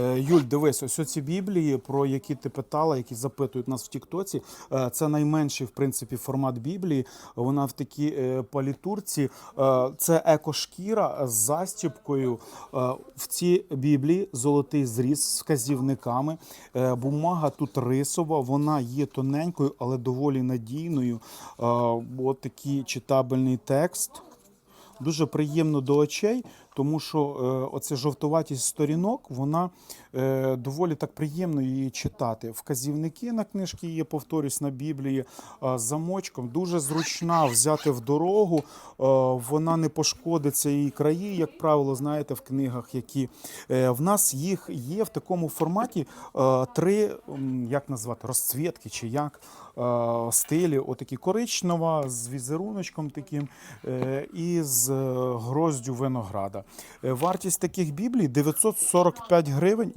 Е, Юль, дивись, ось ці біблії, про які ти питала, які запитують нас в Тіктоці. е, Це найменший, в принципі, формат біблії. Вона в такій е, палітурці. Це екошкіра з застіпкою. В цій біблії золотий зріз з вказівниками. Бумага тут рисова, вона є тоненькою, але доволі надійною. От такий читабельний текст. Дуже приємно до очей, тому що е, оце жовтуватість сторінок, вона е, доволі так приємно її читати. Вказівники на книжці є, повторюсь, на Біблії замочком. Дуже зручна взяти в дорогу. Е, вона не пошкодиться її краї, як правило, знаєте, в книгах, які в нас їх є в такому форматі три, як назвати, розцвітки чи як стилі, отакі коричнева з візеруночком таким і з гроздю винограда. Е, Вартість таких біблій 945 гривень.